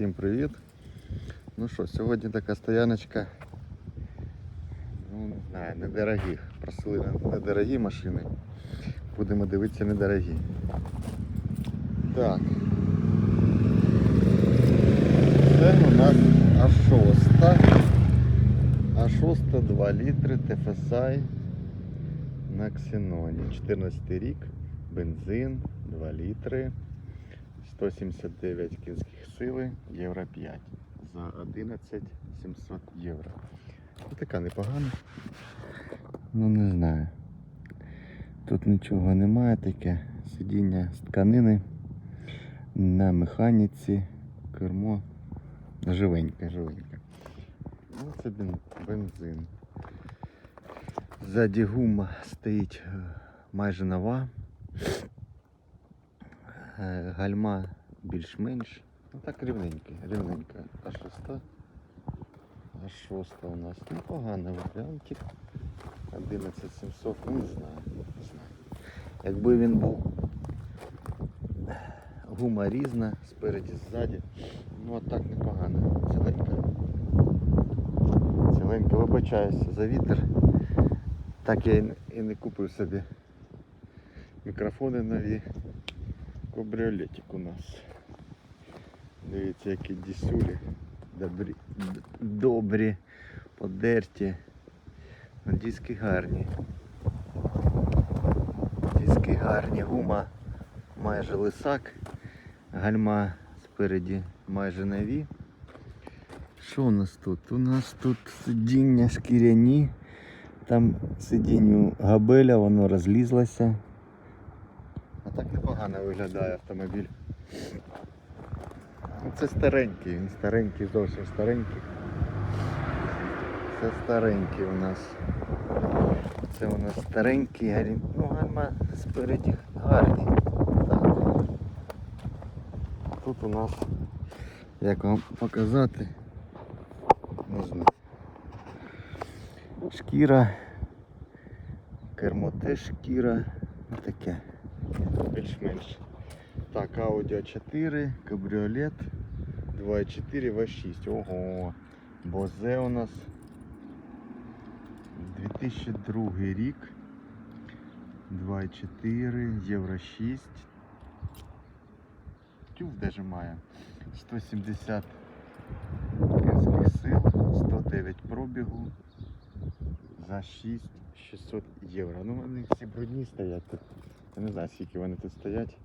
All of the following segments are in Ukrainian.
Всім привіт! Ну що, сьогодні така стояночка. Ну, не знаю, недорогих. Просили недорогі машини. Будемо дивитися недорогі. Так. Це у нас А6. А6 2 літри TFSI на ксеноні. 14 рік, бензин, 2 літри. 179 кінських сили, євро 5 за 11 700 євро. Ну, така непогана. Ну не знаю. Тут нічого немає таке. Сидіння з тканини на механіці, кермо живеньке, живеньке. Ну, це бензин. Ззаді гума стоїть е, майже нова. Е, Гальма більш-менш. Ну так рівненька. А шоста. А шоста у нас непогана варіантик. 11700, ну не знаю, не знаю. Якби він був гума різна, спереді, ззаді. Ну а так непогано. Ціленька. Ціленька, вибачаюся за вітер. Так я і не купив собі мікрофони нові. Кабріолетик у нас. Дивіться, які дісюлі. Добрі, добрі, подерті. Ну, Диски гарні. Диски гарні, гума майже лисак. Гальма спереді майже нові. Що у нас тут? У нас тут сидіння шкіряні. Там сидінню габеля, воно розлізлося. А так непогано виглядає автомобіль. Ну, Це старенький, він старенький, зовсім старенький. Це старенький у нас. Це у нас старенький, гарі- ну гальма спереді гарні. Тут у нас, як вам показати, не. Шкіра, кермо теж шкіра, таке більш-менш. Так, Audi 4, кабріолет 2.4 V6. Ого. Бозе у нас 2002 рік. 2.4, Євро 6. Тюф даже має. 170 кінських сил, 109 пробігу за 6600 євро. Ну вони всі брудні стоять тут. Я не знаю, скільки вони тут стоять.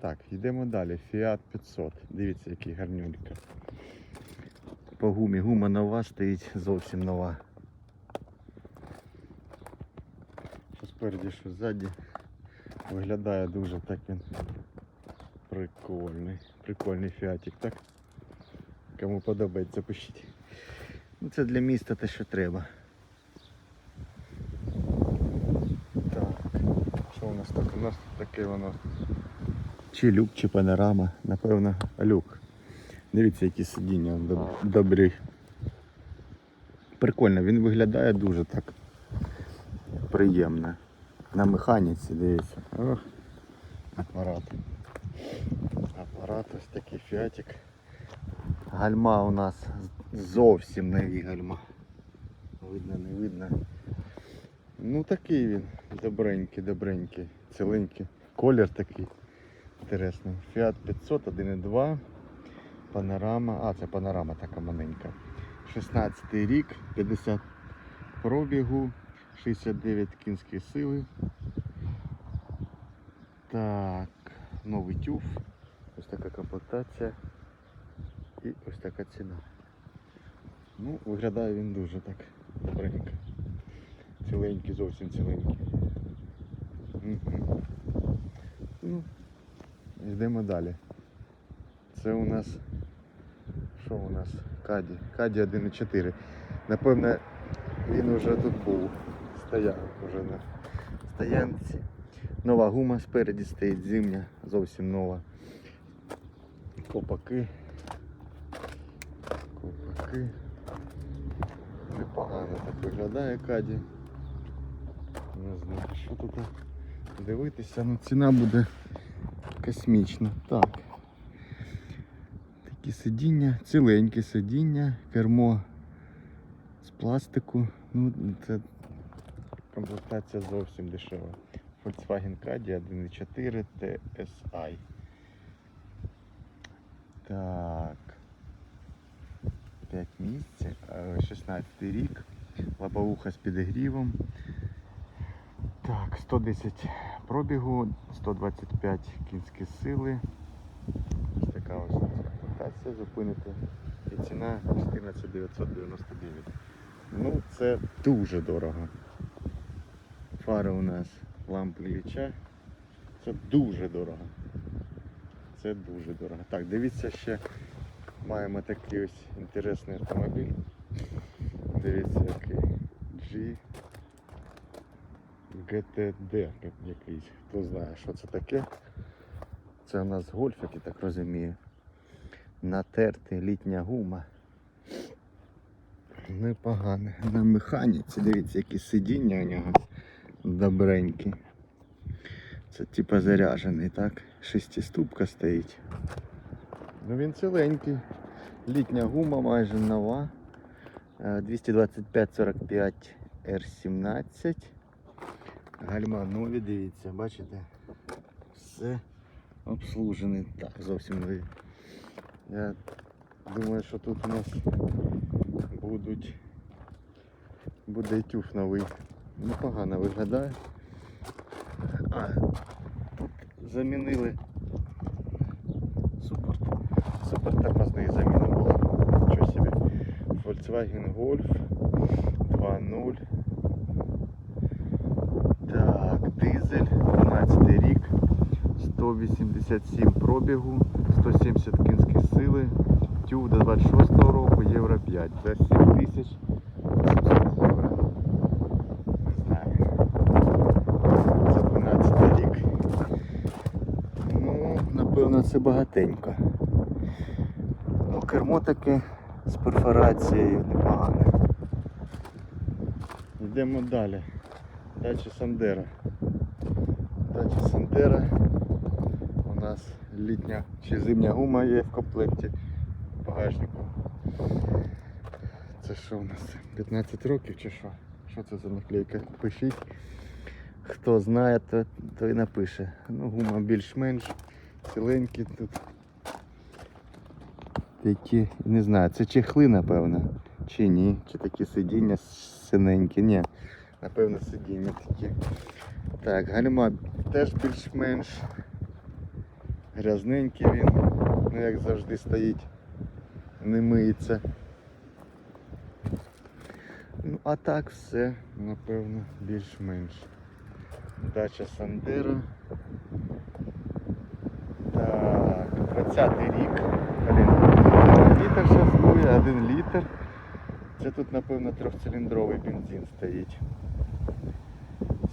Так, йдемо далі. Fiat 500. Дивіться, який гарнюлька. По гумі. Гума нова стоїть зовсім нова. Що спереді, що ззаді. Виглядає дуже так він прикольний. Прикольний фіатик, так? Кому подобається, пишіть. Ну, це для міста те, що треба. Так. Що у нас таке воно. Чи люк, чи панорама. Напевно, люк. Дивіться, які сидіння доб- добрі. Прикольно, він виглядає дуже так приємно. На механіці, дивіться. Ох, апарат. Апарат ось такий фіатик. Гальма у нас зовсім нові гальма. Видно, не видно. Ну такий він. Добренький, добренький, ціленький. Колір такий. Інтересний. Fiat 500 1.2. Панорама. А, це панорама така маленька. 16 рік, 50 пробігу, 69 кінської сили. Так, новий тюф. Ось така комплектація. І ось така ціна. Ну, виглядає він дуже так добренько. Ціленький, зовсім ціленький. Ну, йдемо далі. Це у нас. Що у нас? Каді. Каді 1.4. Напевно, він вже тут був. Стояв вже на стоянці. Нова гума спереді стоїть зимня, зовсім нова. Копаки. Копаки. Непогано так виглядає каді. Не знаю, що тут дивитися, ну ціна буде космічна. Так. такі сидіння, ціленькі сидіння, кермо з пластику. Ну, це комплектація зовсім дешева. Volkswagen Caddy 1.4 TSI. Так. 5 місць, е, 16 рік, лобовуха з підігрівом. Так, 110 пробігу, 125 кінські сили. Ось така ось комплектація зупинити. І ціна 14 999. Ну, це дуже дорого. Фари у нас лампи Ілліча. Це дуже дорого. Це дуже дорого. Так, дивіться ще. Маємо такий ось інтересний автомобіль. Дивіться який. G GTD якийсь. Хто знає, що це таке. Це у нас гольф, як я так розумію. Натертий літня гума. Непогано. На механіці, дивіться, які сидіння у нього добренькі. Це типа заряджений, так? Шестиступка стоїть. Ну він ціленький. Літня гума майже нова. Е, 225-45 R17. Гальма нові, дивіться, бачите? Все обслужений. Так, зовсім нові. Я думаю, що тут у нас будуть буде тюф новий. Непогано виглядає. А, тут замінили супорт. Супорт тормозний заміна була. Нічого собі. Volkswagen Golf 2.0. Так, дизель, 12 рік, 187 пробігу, 170 кінських сили, тюв до 26 року, євро 5. За 7 тисяч 700 євро. Не знаю. Це 12 рік. Ну, напевно, це багатенько. Ну, кермо таке з перфорацією непогане. Йдемо далі. Дача Сандера. Дача Сандера. Нас літня чи зимня гума є в комплекті багажнику. Це що у нас? 15 років чи що? Що це за наклейка? Пишіть. Хто знає, то, то і напише. Ну, гума більш-менш ціленькі тут. Такі, не знаю, це чехли, напевно. Чи ні, чи такі сидіння синенькі. Ні. Напевно, сидіння такі. Так, гальма теж більш-менш грязненький він, ну як завжди стоїть, не миється. Ну, а так все, напевно, більш-менш. Дача Сандера. Так, 20-й рік. Блін, літр зараз буде, один літр. Це тут, напевно, трьохциліндровий бензин стоїть.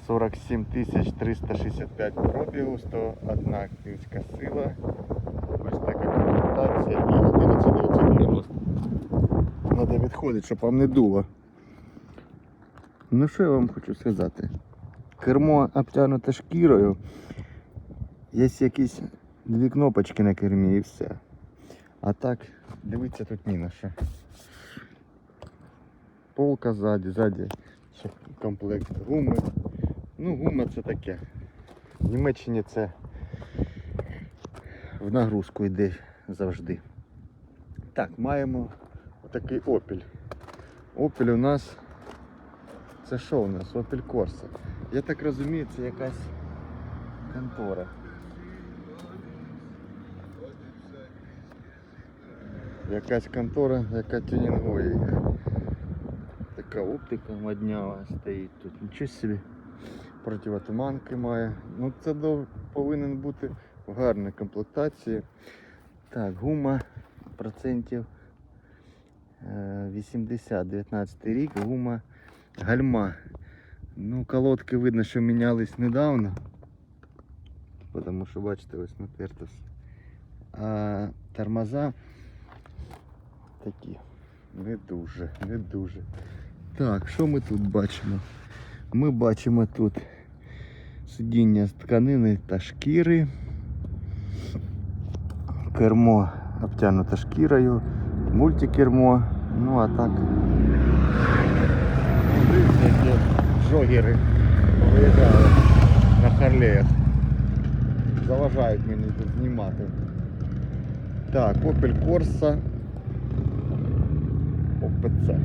47 365 пробігу, 101 кінська сила. Ось така комплектація і 11990. Треба відходити, щоб вам не дуло. Ну що я вам хочу сказати? Кермо обтягнуте шкірою. Є якісь дві кнопочки на кермі і все. А так, дивіться тут ні на що. Полка ззаді, ззаді комплект гуми. Ну, гума це таке. В Німеччині це в нагрузку йде завжди. Так, маємо отакий Opel. Opel у нас. Це що у нас? Opel Corsa. Я так розумію, це якась контора. Якась контора, яка тюнінгує. Така оптика моднява стоїть тут. Нічого собі. Противотуманки має. Ну це повинен бути в гарній комплектації. Так, гума процентів е, 80, 19 рік, гума гальма. Ну, колодки видно, що мінялись недавно. Тому що бачите, ось натерто все. А тормоза такі. Не дуже, не дуже. Так, що ми тут бачимо? Ми бачимо тут сидіння з тканини та шкіри. Кермо обтянута шкірою, мультикермо, ну а так. Які жогери виїжджали на Харлеях. Заважають мені тут знімати. Так, Opel Corsa ОПЦ.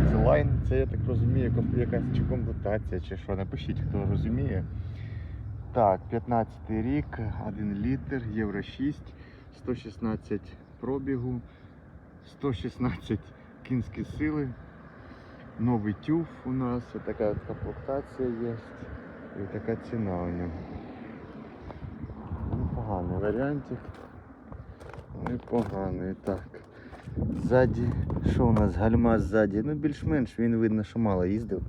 Line, це я так розумію, якась чи комплектація, чи що. Напишіть, хто розуміє. Так, 15 рік, 1 літр, Євро 6, 116 пробігу, 116 кінські сили. Новий тюф у нас, така комплектація є. І така ціна у нього. Непоганий варіантик. Непоганий, так. Ззаді, що у нас? Гальма ззаді. Ну більш-менш він видно, що мало їздив.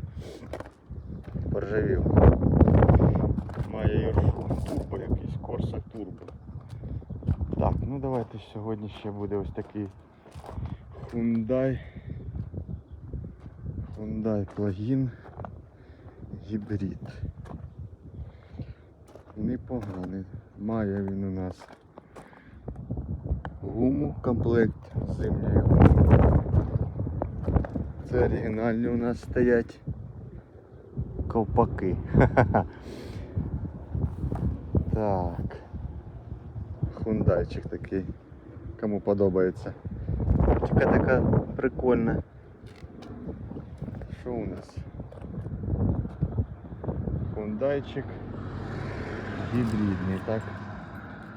Поржавів. Має Єршун турбо якийсь, Корса турбо. Так, ну давайте сьогодні ще буде ось такий Hyundai. Hyundai плагін гібрид. Непоганий. Має він у нас гуму комплект зимньої гуми. Це оригінальні у нас стоять ковпаки. Так. Хундайчик такий. Кому подобається. Оптика така прикольна. Що у нас? Хундайчик гібридний, так?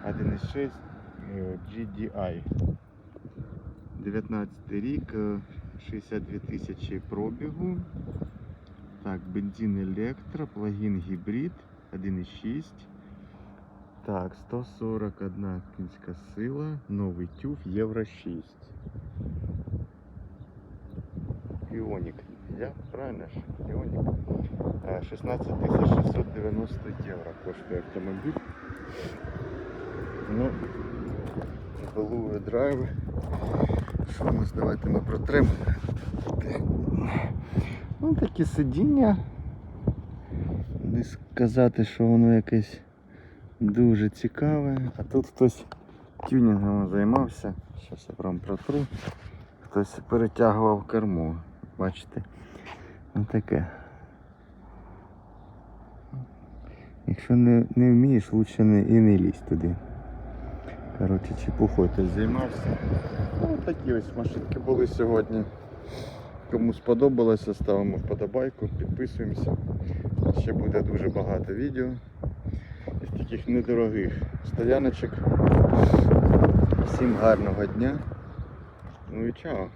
1.6 е, GDI. 19 рік, е, 62 тисячі пробігу. Так, бензин електро, плагін гібрид 1.6. Так, 141 кінська сила, новий тюф, Євро 6. Іонік. Я правильно ж? Іонік. Е, 16 690 євро коштує автомобіль. Ну, балує драйви. Що нас? Давайте ми протремо. Ну, такі сидіння. Не сказати, що воно якесь дуже цікаве. А тут хтось тюнінгом займався. Зараз я прям протру. Хтось перетягував кермо. Бачите? Ось таке. Якщо не, не вмієш, лучше не, і не лізь туди. Коротше, чепухою ти займався. Ну, такі ось машинки були сьогодні. Кому сподобалося, ставимо вподобайку, підписуємося. Ще буде дуже багато відео із таких недорогих стояночок. Всім гарного дня. Ну і чао.